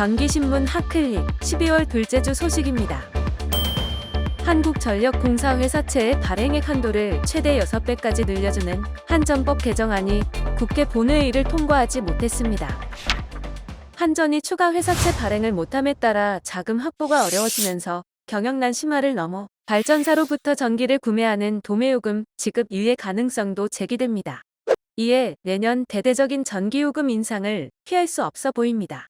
전기신문 핫클릭 12월 둘째 주 소식입니다. 한국전력공사 회사채의 발행액 한도를 최대 6배까지 늘려주는 한전법 개정안이 국회 본회의를 통과하지 못했습니다. 한전이 추가 회사채 발행을 못함에 따라 자금 확보가 어려워지면서 경영난 심화를 넘어 발전사로부터 전기를 구매하는 도매요금 지급 유예 가능성도 제기됩니다. 이에 내년 대대적인 전기요금 인상을 피할 수 없어 보입니다.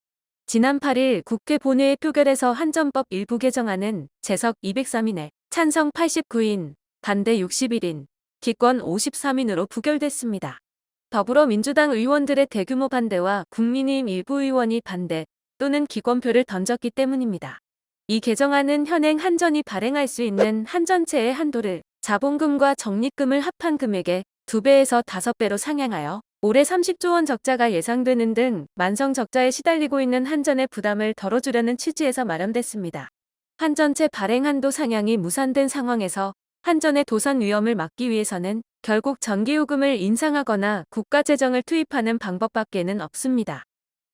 지난 8일 국회 본회의 표결에서 한전법 일부 개정안은 재석 203인에 찬성 89인, 반대 61인, 기권 53인으로 부결됐습니다. 더불어민주당 의원들의 대규모 반대와 국민의힘 일부 의원이 반대 또는 기권표를 던졌기 때문입니다. 이 개정안은 현행 한전이 발행할 수 있는 한전채의 한도를 자본금과 적립금을 합한 금액의 2배에서 5배로 상향하여 올해 30조 원 적자가 예상되는 등 만성 적자에 시달리고 있는 한전의 부담을 덜어주려는 취지에서 마련됐습니다. 한전채 발행 한도 상향이 무산된 상황에서 한전의 도산 위험을 막기 위해서는 결국 전기요금을 인상하거나 국가 재정을 투입하는 방법밖에는 없습니다.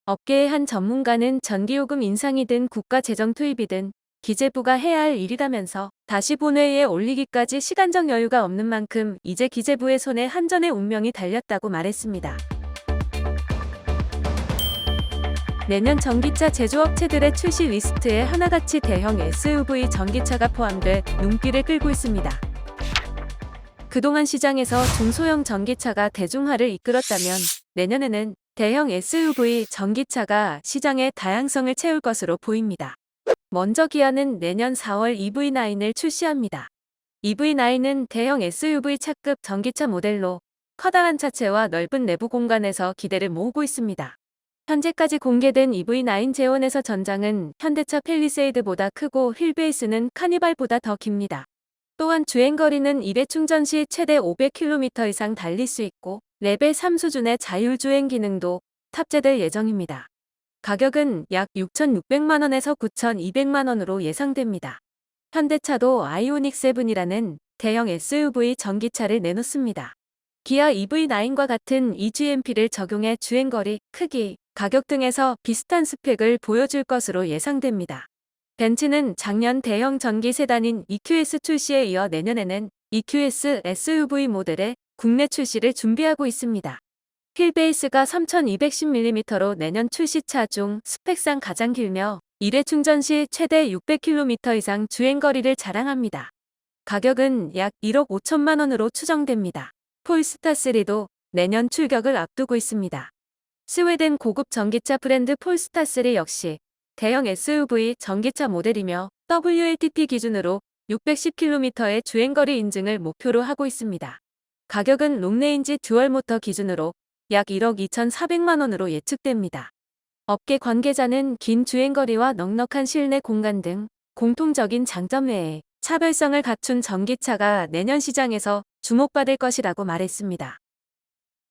업계의 한 전문가는 전기요금 인상이든 국가 재정 투입이든 기재부가 해야 할 일이라면서 다시 본회의에 올리기까지 시간적 여유가 없는 만큼 이제 기재부의 손에 한전의 운명이 달렸다고 말했습니다. 내년 전기차 제조업체들의 출시 리스트에 하나같이 대형 SUV 전기차가 포함돼 눈길을 끌고 있습니다. 그동안 시장에서 중소형 전기차가 대중화를 이끌었다면 내년에는 대형 SUV 전기차가 시장의 다양성을 채울 것으로 보입니다. 먼저 기아는 내년 4월 EV9을 출시합니다. EV9은 대형 SUV 차급 전기차 모델로 커다란 차체와 넓은 내부 공간에서 기대를 모으고 있습니다. 현재까지 공개된 EV9 재원에서 전장은 현대차 펠리세이드보다 크고 휠베이스는 카니발보다 더 깁니다. 또한 주행거리는 2대 충전 시 최대 500km 이상 달릴 수 있고 레벨 3 수준의 자율주행 기능도 탑재될 예정입니다. 가격은 약 6,600만원에서 9,200만원으로 예상됩니다. 현대차도 아이오닉 7이라는 대형 SUV 전기차를 내놓습니다. 기아 EV9과 같은 eGMP를 적용해 주행거리, 크기, 가격 등에서 비슷한 스펙을 보여줄 것으로 예상됩니다. 벤츠는 작년 대형 전기 세단인 EQS 출시에 이어 내년에는 EQS SUV 모델의 국내 출시를 준비하고 있습니다. 휠베이스가 3210mm로 내년 출시차 중 스펙상 가장 길며 1회 충전 시 최대 600km 이상 주행거리를 자랑합니다. 가격은 약 1억 5천만 원으로 추정됩니다. 폴스타3도 내년 출격을 앞두고 있습니다. 스웨덴 고급 전기차 브랜드 폴스타3 역시 대형 SUV 전기차 모델이며 WLTP 기준으로 610km의 주행거리 인증을 목표로 하고 있습니다. 가격은 롱레인지 듀얼 모터 기준으로 약 1억 2,400만 원으로 예측됩니다. 업계 관계자는 긴 주행거리와 넉넉한 실내 공간 등 공통적인 장점 외에 차별성을 갖춘 전기차가 내년 시장에서 주목받을 것이라고 말했습니다.